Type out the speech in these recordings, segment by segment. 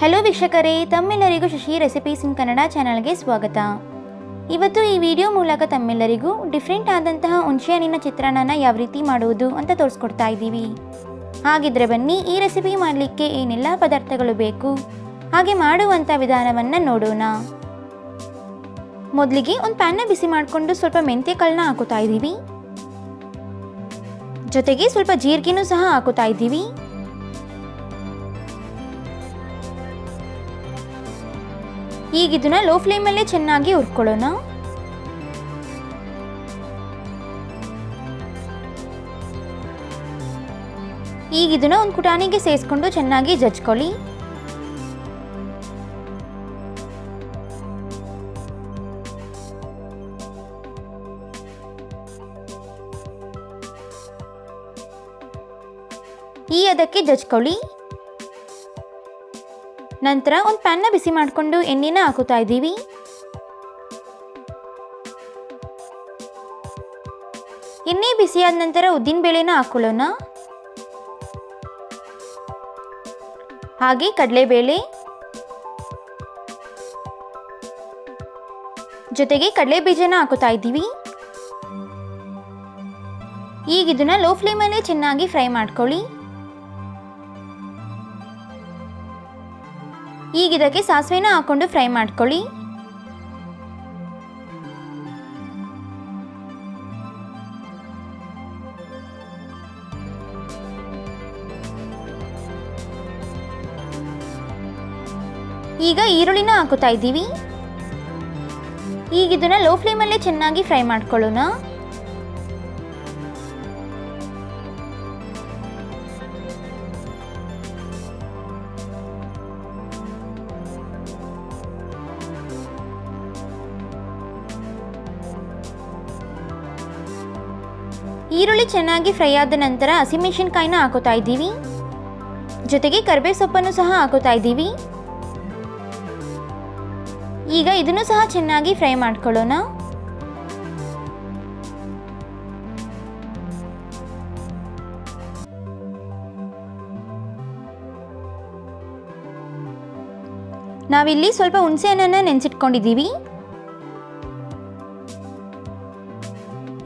Hello ವೀಕ್ಷಕರೇ, ತಮ್ಮೆಲ್ಲರಿಗೂ Shashi recipes ಇನ್ ಕನ್ನಡ ಚಾನಲ್ಗೆ ಸ್ವಾಗತ. ಇವತ್ತು ಈ ವಿಡಿಯೋ ಮೂಲಕ ತಮ್ಮೆಲ್ಲರಿಗೂ ಡಿಫ್ರೆಂಟ್ ಆದಂತಹ ಹುಣಸೆಹಣ್ಣಿನ ಚಿತ್ರಾನ್ನನ ಯಾವ ರೀತಿ ಮಾಡುವುದು ಅಂತ ತೋರಿಸ್ಕೊಡ್ತಾ ಇದ್ದೀವಿ. ಹಾಗಿದ್ರೆ ಬನ್ನಿ, ಈ ರೆಸಿಪಿ ಮಾಡಲಿಕ್ಕೆ ಏನೆಲ್ಲ ಪದಾರ್ಥಗಳು ಬೇಕು? ಹಾಗೆ ಮಾಡುವಂಥ ವಿಧಾನವನ್ನು ನೋಡೋಣ. ಮೊದಲಿಗೆ ಒಂದು ಪ್ಯಾನ್ನ ಬಿಸಿ ಮಾಡಿಕೊಂಡು ಸ್ವಲ್ಪ ಮೆಂತ್ಯ ಕಾಳನ್ನ ಹಾಕೋತಾ ಇದ್ದೀವಿ. ಜೊತೆಗೆ ಸ್ವಲ್ಪ ಜೀರಿಗೆನೂ ಸಹ ಹಾಕೋತಾ ಇದ್ದೀವಿ. ಈಗ ಇದನ್ನ ಲೋ ಫ್ಲೇಮಲ್ಲೇ ಚೆನ್ನಾಗಿ ಹುರ್ಕೊಳ್ಳೋಣ. ಈಗ ಇದನ್ನ ಒಂದು ಕುಟಾಣಿಗೆ ಸೇರಿಸ್ಕೊಂಡು ಚೆನ್ನಾಗಿ ಜಜ್ಕೊಳ್ಳಿ. ಈ ಅದಕ್ಕೆ ಜಜ್ಕೊಳ್ಳಿ. ನಂತರ ಒಂದು ಪ್ಯಾನ್ನ ಬಿಸಿ ಮಾಡಿಕೊಂಡು ಎಣ್ಣೆನ ಹಾಕುತ್ತಾ ಇದ್ದೀವಿ. ಎಣ್ಣೆ ಬಿಸಿಯಾದ ನಂತರ ಉದ್ದಿನ ಬೇಳೆನ ಹಾಕೊಳ್ಳೋಣ. ಹಾಗೆ ಕಡಲೆಬೇಳೆ. ಜೊತೆಗೆ ಕಡಲೆ ಬೀಜನ ಹಾಕುತ್ತಾ ಇದ್ದೀವಿ. ಈಗ ಇದನ್ನ ಲೋ ಫ್ಲೇಮಲ್ಲೇ ಚೆನ್ನಾಗಿ ಫ್ರೈ ಮಾಡ್ಕೊಳ್ಳಿ. ಈಗ ಇದಕ್ಕೆ ಸಾಸಿವೆನ ಹಾಕೊಂಡು ಫ್ರೈ ಮಾಡ್ಕೊಳ್ಳಿ. ಈಗ ಈರುಳ್ಳಿನ ಹಾಕುತ್ತಾ ಇದ್ದೀವಿ. ಈಗ ಇದನ್ನ ಲೋ ಫ್ಲೇಮಲ್ಲೇ ಚೆನ್ನಾಗಿ ಫ್ರೈ ಮಾಡ್ಕೊಳ್ಳೋಣ. ಈರುಳ್ಳಿ ಚೆನ್ನಾಗಿ ಫ್ರೈ ಆದ ನಂತರ ಹಸಿಮೆಣಸಿನ್ಕಾಯಿನ ಹಾಕೋತಾ ಇದ್ದೀವಿ. ಜೊತೆಗೆ ಕರ್ಬೇ ಸೊಪ್ಪನ್ನು ಸಹ ಹಾಕೋತಾ ಇದ್ದೀವಿ. ಈಗ ಇದನ್ನು ಸಹ ಚೆನ್ನಾಗಿ ಫ್ರೈ ಮಾಡ್ಕೊಳ್ಳೋಣ. ನಾವಿಲ್ಲಿ ಸ್ವಲ್ಪ ಹುಣಸೆ ಹಣ್ಣನ್ನು ನೆನೆಸಿಟ್ಕೊಂಡಿದ್ದೀವಿ.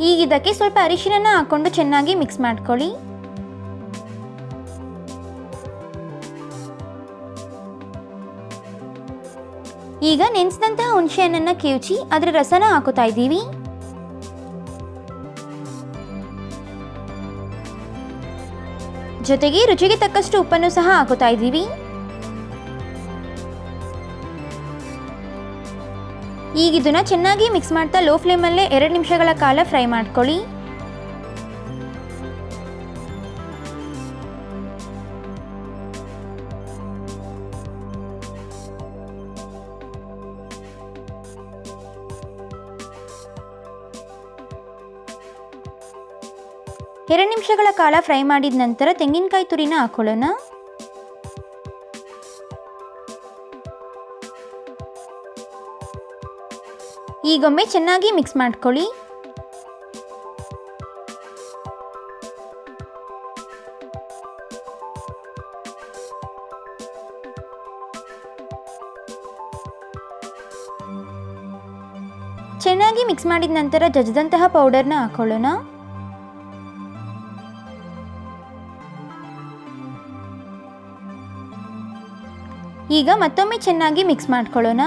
ಈಗ ಇದಕ್ಕೆ ಸ್ವಲ್ಪ ಅರಿಶಿನ ಹಾಕ್ಕೊಂಡು ಚೆನ್ನಾಗಿ ಮಿಕ್ಸ್ ಮಾಡ್ಕೊಳ್ಳಿ. ಈಗ ನೆನೆಸಿದಂತಹ ಹುಣಸೆಹಣ್ಣನ್ನು ಕಿವುಚಿ, ಅದರ ರಸನ ಹಾಕೋತಾ ಇದ್ದೀವಿ. ಜೊತೆಗೆ ರುಚಿಗೆ ತಕ್ಕಷ್ಟು ಉಪ್ಪನ್ನು ಸಹ ಹಾಕೋತಾ ಇದ್ದೀವಿ. ಈಗ ಇದನ್ನು ಚೆನ್ನಾಗಿ ಮಿಕ್ಸ್ ಮಾಡ್ತಾ ಲೋ ಫ್ಲೇಮಲ್ಲೇ ಎರಡು ನಿಮಿಷಗಳ ಕಾಲ ಫ್ರೈ ಮಾಡ್ಕೊಳ್ಳಿ. ಎರಡು ನಿಮಿಷಗಳ ಕಾಲ ಫ್ರೈ ಮಾಡಿದ ನಂತರ ತೆಂಗಿನಕಾಯಿ ತುರಿನ ಹಾಕೊಳ್ಳೋಣ. ಈಗೊಮ್ಮೆ ಚೆನ್ನಾಗಿ ಮಿಕ್ಸ್ ಮಾಡ್ಕೊಳ್ಳಿ. ಚೆನ್ನಾಗಿ ಮಿಕ್ಸ್ ಮಾಡಿದ ನಂತರ ಜಜ್ದಂತಹ ಪೌಡರ್ನ ಹಾಕೊಳ್ಳೋಣ. ಈಗ ಮತ್ತೊಮ್ಮೆ ಚೆನ್ನಾಗಿ ಮಿಕ್ಸ್ ಮಾಡ್ಕೊಳ್ಳೋಣ.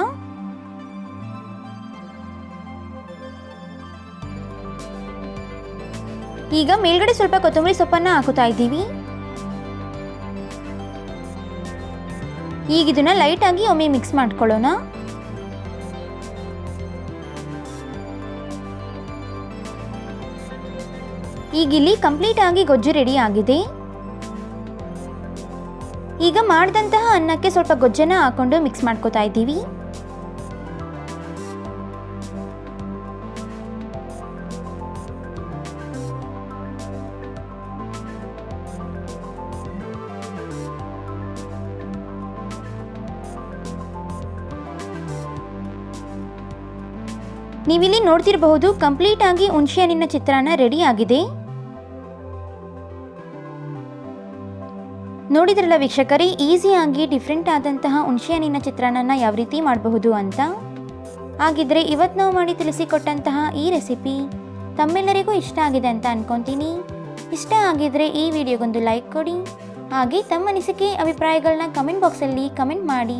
ಈಗ ಮೇಲ್ಗಡೆ ಸ್ವಲ್ಪ ಕೊತ್ತಂಬರಿ ಸೊಪ್ಪನ್ನು ಹಾಕುತ್ತಾ ಇದ್ದೀವಿ. ಈಗ ಇದನ್ನ ಲೈಟಾಗಿ ಒಮ್ಮೆ ಮಿಕ್ಸ್ ಮಾಡ್ಕೊಳ್ಳೋಣ. ಈಗ ಇಲ್ಲಿ ಕಂಪ್ಲೀಟ್ ಆಗಿ ಗೊಜ್ಜು ರೆಡಿ ಆಗಿದೆ. ಈಗ ಮಾಡಿದಂತಹ ಅನ್ನಕ್ಕೆ ಸ್ವಲ್ಪ ಗೊಜ್ಜನ್ನ ಹಾಕೊಂಡು ಮಿಕ್ಸ್ ಮಾಡ್ಕೋತಾ ಇದ್ದೀವಿ. ನೀವಿಲ್ಲಿ ನೋಡ್ತಿರಬಹುದು ಕಂಪ್ಲೀಟ್ ಆಗಿ ಹುಣಸೆಹಣ್ಣಿನ ಚಿತ್ರಾನ್ನ ರೆಡಿ ಆಗಿದೆ. ನೋಡಿದ್ರಲ್ಲ ವೀಕ್ಷಕರೇ ಈಸಿಯಾಗಿ ಡಿಫ್ರೆಂಟ್ ಆದಂತಹ ಹುಣಸೆ ಹಣ್ಣಿನ ಚಿತ್ರಾನ್ನ ಯಾವ ರೀತಿ ಮಾಡಬಹುದು ಅಂತ? ಹಾಗಿದ್ರೆ ಇವತ್ತು ನಾವು ಮಾಡಿ ತಿಳಿಸಿಕೊಟ್ಟಂತಹ ಈ ರೆಸಿಪಿ ತಮ್ಮೆಲ್ಲರಿಗೂ ಇಷ್ಟ ಆಗಿದೆ ಅಂತ ಅನ್ಕೊತೀನಿ. ಇಷ್ಟ ಆಗಿದ್ರೆ ಈ ವಿಡಿಯೋಗೊಂದು ಲೈಕ್ ಕೊಡಿ. ಹಾಗೆ ತಮ್ಮ ಅನಿಸಿಕೆ ಅಭಿಪ್ರಾಯಗಳನ್ನ ಕಮೆಂಟ್ ಬಾಕ್ಸಲ್ಲಿ ಕಮೆಂಟ್ ಮಾಡಿ.